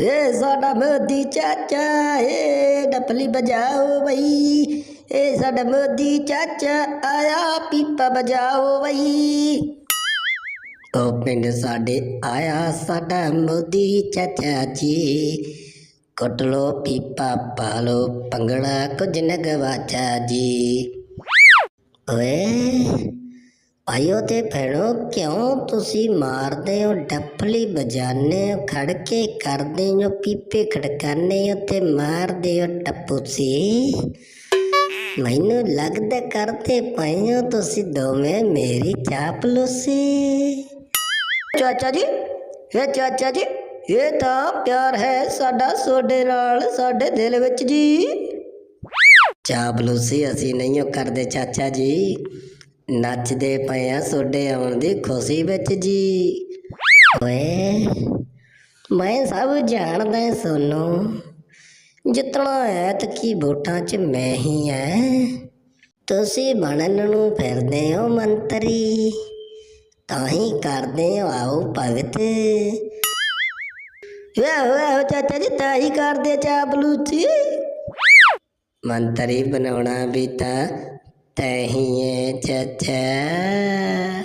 ਏ ਸਾਡਾ ਮੋਦੀ ਚਾਚਾ, ਏ ਡਪਲੀ ਬਜਾਓ ਬਈ। ਏ ਸਾਡਾ ਮੋਦੀ ਚਾਚਾ, ਆਇਆ ਪੀਪਾ ਬਜਾਓ ਬਈ। ਉਹ ਪਿੰਡ ਸਾਡੇ ਆਇਆ ਸਾਡਾ ਮੋਦੀ ਚਾਚਾ ਜੀ। ਕੁੱਟ ਲੋ ਪੀਪਾ, ਪਾ ਲੋ ਪੰਗੜਾ ਕੁਝ ਨ ਜੀ। ਓਏ ਆਇਓ ਤੇ ਭੈਣੋ ਕਿਉਂ ਤੁਸੀਂ ਮਾਰਦੇ ਹੋ? ਡੱਫਲੀ ਵਜਾਨੇ ਹੋ ਖੜ ਕੇ ਕਰਦੇ ਹੋ ਪੀਪੇ ਖੜਕਾਨੇ ਹੋ ਤੇ ਮਾਰਦੇ ਹੋ ਟੱਪੂ ਸੀ ਮੈਨੂੰ ਲੱਗਦਾ ਕਰਦੇ ਪਏ ਹੋ ਤੁਸੀਂ ਦੋਵੇਂ ਮੇਰੀ ਚਾਪਲੂਸੀ। ਚਾਚਾ ਜੀ ਇਹ ਚਾਚਾ ਜੀ ਇਹ ਤਾਂ ਪਿਆਰ ਹੈ ਸਾਡਾ ਸੋਡੇ ਨਾਲ ਸਾਡੇ ਦਿਲ ਵਿੱਚ ਜੀ। ਚਾਪਲੂਸੀ ਅਸੀਂ ਨਹੀਂ ਕਰਦੇ ਚਾਚਾ ਜੀ। ਨੱਚਦੇ ਪਏ ਆ ਸੋਡੇ ਆਉਣ ਦੀ ਖੁਸ਼ੀ ਵਿੱਚ ਜੀ। ਓਏ, ਮੈਂ ਸਭ ਜਾਣਦਾ ਸੋਨੂੰ। ਜਿਤਨਾ ਐਤ ਕੀ ਵੋਟਾਂ 'ਚ ਮੈਂ ਹੀ ਐ ਤੁਸੀਂ ਬਣਨ ਨੂੰ ਫਿਰਦੇ ਹੋ ਮੰਤਰੀ, ਤਾਂ ਹੀ ਕਰਦੇ ਹੋ ਆਓ ਭਗਤ। ਵਾਹ ਵਾਹ ਚਾਚਾ ਜੀ, ਤਾਂ ਹੀ ਕਰਦੇ ਚਾਪਲੂਸੀ ਮੰਤਰੀ ਬਣਾਉਣਾ ਵੀ ਤਾਂ ਤਹੀਂ ਹੈ ਚਾਚਾ